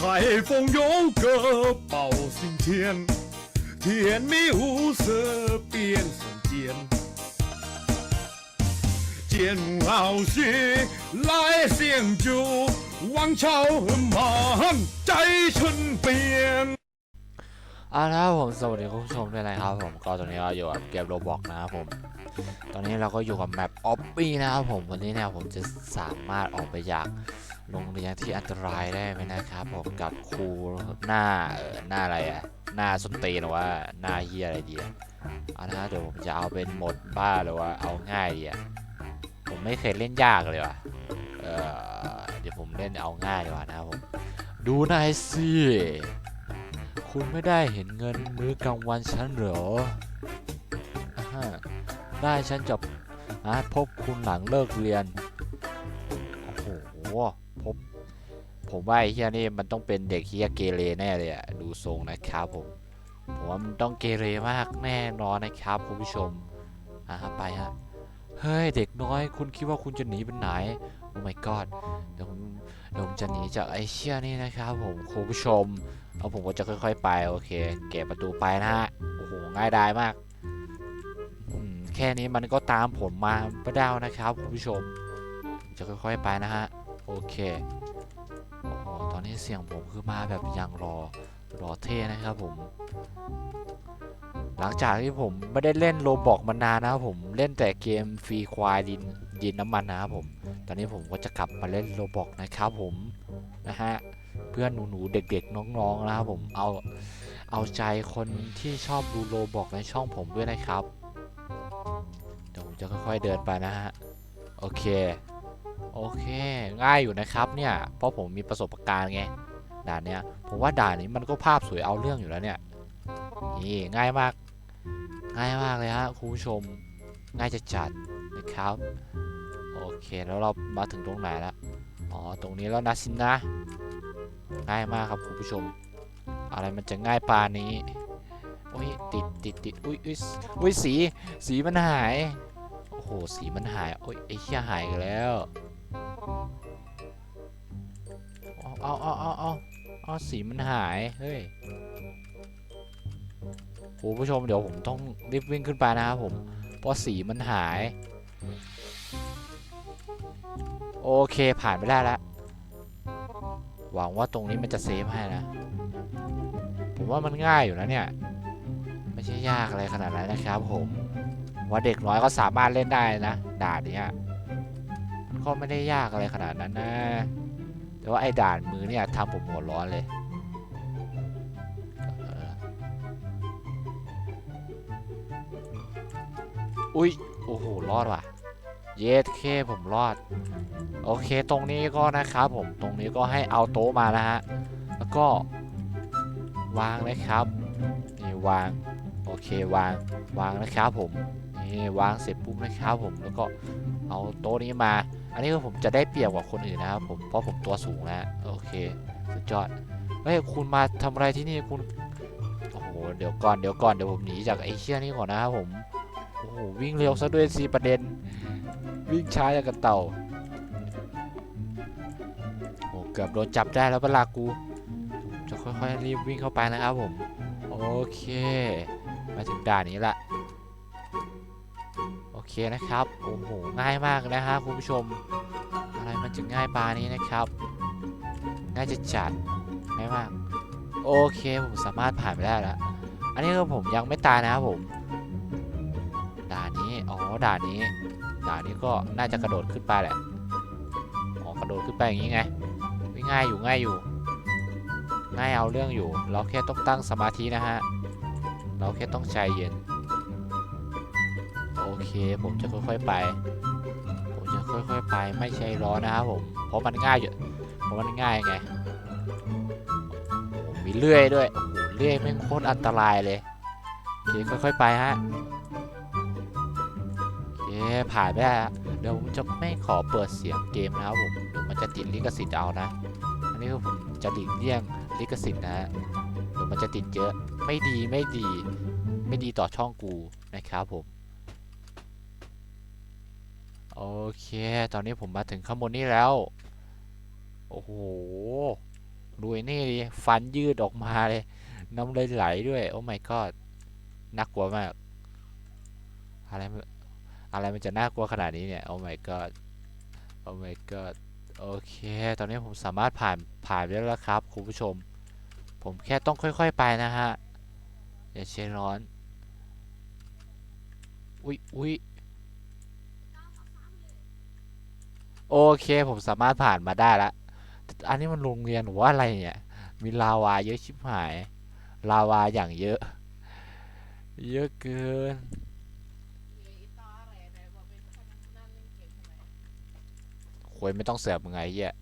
海风有个包青天，天迷无色变成剑，剑傲雪来相救，王朝满在身边。 เอาละครับผมสวัสดีคุณผู้ชมด้วยนะครับผมก็ตอนนี้เราอยู่กับเกมโรบอกนะครับผม ตอนนี้เราก็อยู่กับแมปออฟฟี่นะครับผมวันนี้เนี่ยผมจะสามารถออกไปจาก โรงเรียนที่อันตรายได้ไหมนะครับผมกับครูหน้าเออหน้าอะไรอะหน้าส้นตีนหรือว่าหน้าเฮียอะไรดีอะเอาละเดี๋ยวผมจะเอาเป็นหมดบ้าหรือว่าเอาง่ายดีอะผมไม่เคยเล่นยากเลยว่ะเออเดี๋ยวผมเล่นเอาง่ายดีกว่านะครับผมดูนายสิคุณไม่ได้เห็นเงินมื้อกลางวันฉันเหรอฮะได้ฉันจะพบคุณหลังเลิกเรียนโอ้โห ผมว่าไอ้เฮียนี่มันต้องเป็นเด็กเฮียเกเรแน่เลยอะดูทรงนะครับผมผมว่ามันต้องเกเรมากแน่นอนนะครับคุณผู้ชมอ่าไปฮะเฮ้ยเด็กน้อย คุณคิดว่าคุณจะหนีไปไหนโอ้ my god เดี๋ยวผมเดี๋ยวผมจะหนีจากไอ้เชี่ยนี่นะครับผมคุณผู้ชมแล้วผมก็จะค่อยๆไปโอเคเก็บประตูไปนะฮะโอ้โหง่ายดายมากมแค่นี้มันก็ตามผมมาไม่ได้แล้วนะครับคุณผู้ชม จะค่อยๆไปนะฮะโอเค นนี้เสียงผมคือมาแบบยังรอรอเท่นะครับผม หลังจากที่ผมไม่ได้เล่นโลบอกมานานนะครับผมเล่นแต่เกมฟรีควายดินดินน้ำมันนะครับผม ตอนนี้ผมก็จะกลับมาเล่นโลบอกนะครับผมนะฮะเพื่อนหนูๆเด็กๆน้องๆนะครับผมเอาเอาใจคนที่ชอบดูโลบอกในช่องผมด้วยนะครับเดี๋ยวผมจะค่อยๆเดินไปนะฮะโอเค โอเค ง่ายอยู่นะครับเนี่ย เพราะผมมีประสบการณ์ไง ด่านเนี้ย ผมว่าด่านนี้มันก็ภาพสวยเอาเรื่องอยู่แล้วเนี่ย นี่ง่ายมาก ง่ายมากเลยฮะคุณผู้ชม ง่ายจะจัดนะครับ โอเค แล้วเรามาถึงตรงไหนล้วอ๋อ ตรงนี้แล้วนะสินะ ง่ายมากครับคุณผู้ชม อะไรมันจะง่ายปานนี้โอ้ยติดติดติดอุ้ยอุ้ยอุ้ยสี สีมันหาย โอ้โห สีมันหาย โอ้ยไอ้เหี้ยหายอีกแล้ว เอาเอาเอาเอาเอาเอสีมันหาย เฮ้ยคุณผู้ชมเดี๋ยวผมต้องรีบวิ่งขึ้นไปนะครับผม เพราะสีมันหาย โอเคผ่านไปได้แล้ว หวังว่าตรงนี้มันจะเซฟให้นะ ผมว่ามันง่ายอยู่นะเนี่ย ไม่ใช่ยากอะไรขนาดนั้นนะครับผม ว่าเด็กน้อยก็สามารถเล่นได้นะด่านนี้ ก็ไม่ได้ยากอะไรขนาดนั้นนะ แต่ว่าไอ้ด่านมือเนี่ยทำผมหัวร้อนเลยอุ้ย โอ้โห รอดว่ะ เยสเคผมรอด โอเค ตรงนี้ก็นะครับผม ตรงนี้ก็ให้เอาโต๊ะมานะฮะ แล้วก็ วางนะครับ นี่วาง โอเค วาง วางนะครับผม วางเสร็จปุ๊บนะครับผมแล้วก็เอาโต๊ะนี้มา อันนี้ก็ผมจะได้เปรียบกว่าคนอื่นนะครับผมเพราะผมตัวสูงนะฮะโอเคสุดยอดเฮ้ยคุณมาทำอะไรที่นี่คุณโอ้โหเดี๋ยวก่อนเดี๋ยวก่อนเดี๋ยวผมหนีจากไอ้เชี่ยนี่ก่อนนะครับผมโอ้โหวิ่งเร็วซะด้วยสิประเด็น วิ่งช้าอย่างกับเต่าโอ้เกือบโดนจับได้แล้วเวลากูจะค่อยๆรีบวิ่งเข้าไปนะครับผมโอเค มาถึงด่านนี้ละ เคนะครับ โอ้โห ง่ายมากนะฮะคุณผู้ชม อะไรมันจะง่ายปานี้นะครับ ง่ายจะจัดง่ายมาก โอเคผมสามารถผ่านไปได้แล้ว อันนี้ก็ผมยังไม่ตายนะครับผม ด่านนี้ อ๋อ ด่านนี้ ด่านนี้ก็น่าจะกระโดดขึ้นไปแหละ อ๋อ กระโดดขึ้นไปอย่างนี้ไง ง่ายอยู่ง่ายอยู่ ง่ายเอาเรื่องอยู่ เราแค่ต้องตั้งสมาธินะฮะ เราแค่ต้องใจเย็น ผมจะค่อยๆไป ผมจะค่อยๆไปไม่ใช่ร้อนนะครับผมเพราะมันง่ายอยู่เพราะมันง่ายไงมีเลื่อยด้วยโอ้โหเลื่อยแม่งโคตรอันตรายเลยโอเคค่อยๆไปฮะโอเคผ่านไปแล้วเดี๋ยวผมจะไม่ขอเปิดเสียงเกมนะครับผมเดี๋ยวมันจะติดลิขสิทธิ์เอานะอันนี้ก็ผมจะหลีกเลี่ยงลิขสิทธิ์นะฮะเดี๋ยวมันจะติดเยอะไม่ดีไม่ดี ไม่ดีต่อช่องกูนะครับผม โอเค ตอนนี้ผมมาถึงข้างบนนี้แล้ว โอ้โหดูไอ้นี่ดิฟันยืดออกมาเลย น้ำเลยไหลด้วย โอ้ my god น่ากลัวมาก อะไร อะไรมันจะน่ากลัวขนาดนี้เนี่ย โอ้ my god โอ้ my god โอเค ตอนนี้ผมสามารถผ่านผ่านไปแล้วครับคุณผู้ชม ผมแค่ต้องค่อยๆไปนะฮะ อย่าเชร้อน อุ๊ยอุ๊ย โอเคผมสามารถผ่านมาได้ละอันนี้มันโรงเรียนหรือว่าอะไรเนี่ยมีลาวาเยอะชิบหาย ลาวาอย่างเยอะ เยอะเกินควยไม่ต้องเสือกมึงไงเหี้ย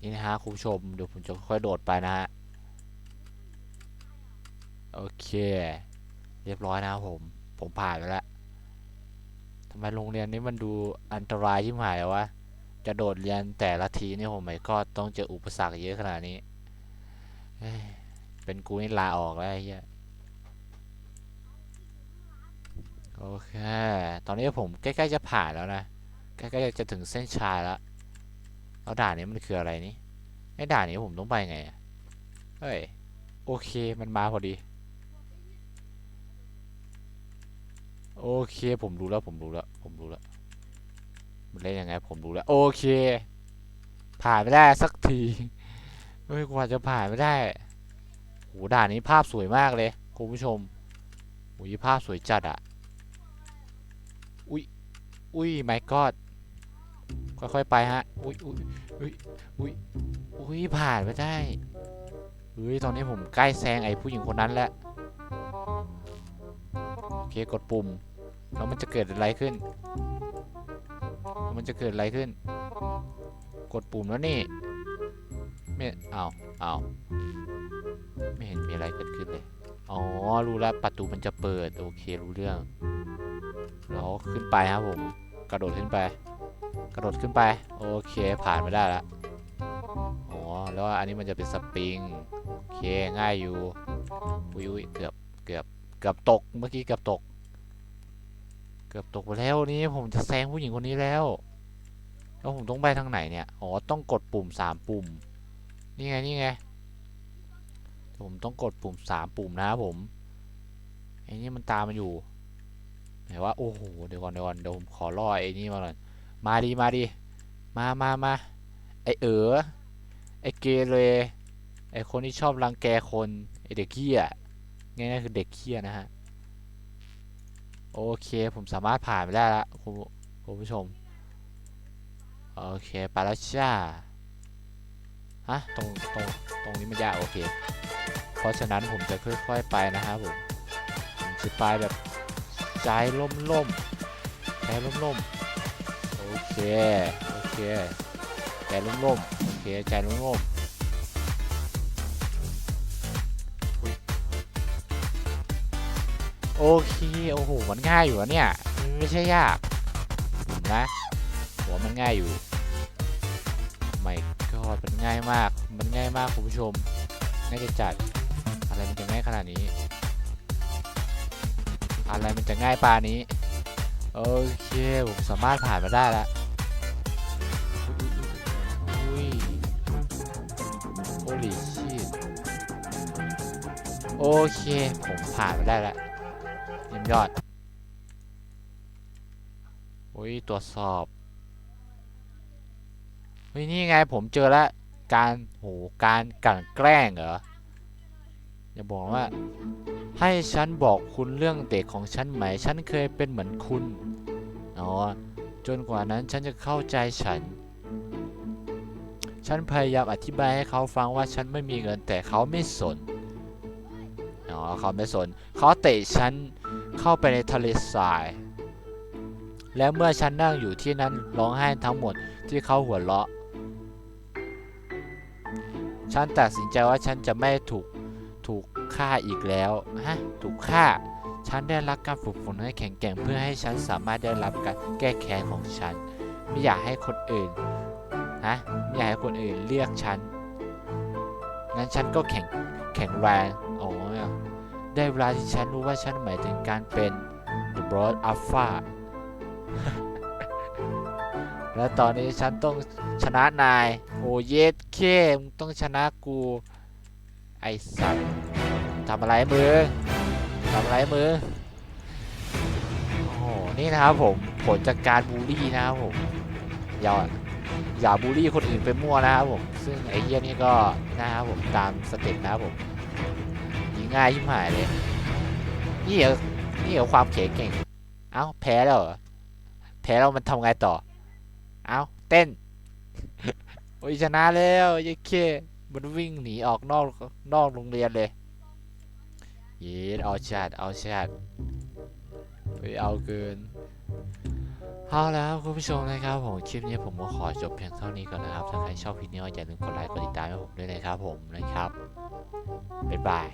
นี่นะฮะคุณผู้ชม เดี๋ยวผมจะค่อยๆโดดไปนะฮะ โอเค เรียบร้อยนะผม ผมผ่านไปแล้ว ทำไมโรงเรียนนี้มันดูอันตรายที่งหายวะจะโดดเรียนแต่ละทีนี่ผมไม่ก็ต้องเจออุปสรรคเยอะขนาดนี้ เป็นกูนี่ลาออกแล้วไอ้เหี้ยโอเค ตอนนี้ผมใกล้ๆจะผ่านแล้วนะ ใกล้ๆจะถึงเส้นชัยแล้วแล้วด่านนี้มันคืออะไรนี่ไอ้ด่านนี้ผมต้องไปไงเฮ้ย โอเค มันมาพอดี โอเคผมรู้แล้วผมรู้แล้วผมรู้แล้วมันเล่นยังไงผมรู้แล้วโอเค ผ่านไม่ได้สักทีเฮ้ยกว่าจะผ่านไม่ได้โหด่านนี้ภาพสวยมากเลยคุณผู้ชมโหภาพสวยจัดอะอุ้ยอุ้ยไม่กอดค่อยๆไปฮะอุ้ยอุ้ยอุ้ยอุ้ยอุ้ยผ่านไปได้เฮ้ยตอนนี้ผมใกล้แซงไอ้ผู้หญิงคนนั้นแล้วโอเคกดปุ่ม แล้วมันจะเกิดอะไรขึ้น มันจะเกิดอะไรขึ้น กดปุ่มแล้วนี่ไม่เอาเอาไม่เห็นมีอะไรเกิดขึ้นเลย อ๋อ รู้แล้วประตูมันจะเปิด โอเค รู้เรื่อง เราขึ้นไปครับผม กระโดดขึ้นไป กระโดดขึ้นไป โอเค ผ่านมาได้แล้วอ๋อ แล้วอันนี้มันจะเป็นสปริง โอเค ง่ายอยู่ อุ้ยเกือบ เกือบ เกือบตก เมื่อกี้เกือบตก เกือบตกไปแล้วนี่ผมจะแซงผู้หญิงคนนี้แล้ว แล้วผมต้องไปทางไหนเนี่ย อ๋อ ต้องกดปุ่มสามปุ่ม นี่ไง นี่ไง ผมต้องกดปุ่มสามปุ่มนะครับผม ไอ้นี่มันตามมาอยู่ ไหนว่า โอ้โห เดี๋ยวก่อนเดี๋ยวก่อนเดี๋ยวผมขอล่อไอ้นี่มาก่อนมาดีมาดี มามามาไอเอ๋อ ไอเกเรไอคนที่ชอบรังแกคน ไอเด็กเขี้ยง่ายๆคือเด็กเขี้ยนะฮะ โอเคผมสามารถผ่านไปได้ละคุณคุณผู้ชม โอเคไปแล้วจ้าฮะตรงตรงตรงนี้มันยากโอเค เพราะฉะนั้นผมจะค่อยๆไปนะครับผมผมจะไปแบบใจล่มล่มๆใจล่มล่มๆโอเคโอเคใจล่มล่มๆโอเคใจล่มล่มๆ โอเคโอ้โหมันง่ายอยู่อะเนี่ยไม่ใช่ยากนะหัวมันง่ายอยู่ไม่ก็มันง่ายมากมันง่ายมากคุณผู้ชมง่ายจะจัดอะไรมันจะง่ายขนาดนี้ อะไรมันจะง่ายปานี้โอเคผมสามารถผ่านมาได้แล้วอุ้ยโอ้ลีชีตโอเคผมผ่านมาได้แล้ว ยอด อุ้ยตรวจสอบเฮ้ยนี่ไงผมเจอแล้วการโหการกลั่นแกล้งเหรอ อย่าบอกว่า ให้ฉันบอกคุณเรื่องเด็กของฉันไหม ฉันเคยเป็นเหมือนคุณ อ๋อ จนกว่านั้นฉันจะเข้าใจฉัน ฉันพยายามอธิบายให้เขาฟังว่าฉันไม่มีเงินแต่เขาไม่สน อ๋อ เขาไม่สน เขาเตะฉัน เข้าไปในทะเลทราย แล้วเมื่อฉันนั่งอยู่ที่นั้นร้องไห้ทั้งหมดที่เขาหัวเราะ ฉันตัดสินใจว่าฉันจะไม่ถูกถูกฆ่าอีกแล้วฮะถูกฆ่า ฉันได้รับการฝึกฝนให้แข็งแกร่งเพื่อให้ฉันสามารถได้รับการแก้แค้นของฉัน ไม่อยากให้คนอื่นฮะไม่อยากให้คนอื่นเรียกฉันงั้นฉันก็แข็งแข็งแรง ได้เวลาที่ฉันรู้ว่าฉันหมายถึงการเป็น The Broad Alpha และตอนนี้ฉันต้องชนะนาย โอเยสเคมต้องชนะกู ไอสัตว์ทำอะไรมือทำอะไรมือโอ้โหนี่นะครับผมผลจากการบูลลี่นะครับผมอย่าอย่าบูลลี่คนอื่นไปมั่วนะครับผม ซึ่งไอเหี้ยนี่ก็นะครับผมตามสเต็ปนะครับผม ง่ายชิบหายเลย นี่เหรอนี่เหรอความเขเก่ง เอ้าแพ้แล้วเหรอ แพ้แล้วมันทำไงต่อ เอ้าเต้น โอ้ยชนะแล้วยัเคมันวิ่งหนีออกนอกนอกโรงเรียนเลย เย็ดเอาชาติเอาชาติไปเอาเกินเอาแล้วคุณผู้ชมนะครับผมคลิปนี้ผมก็ขอจบเพียงเท่านี้ก่อนนะครับ ถ้าใครชอบคลิปนี้ก็อย่าลืมกดไลค์กดติดตามให้ผมด้วยนะครับผมนะครับ บ๊ายบาย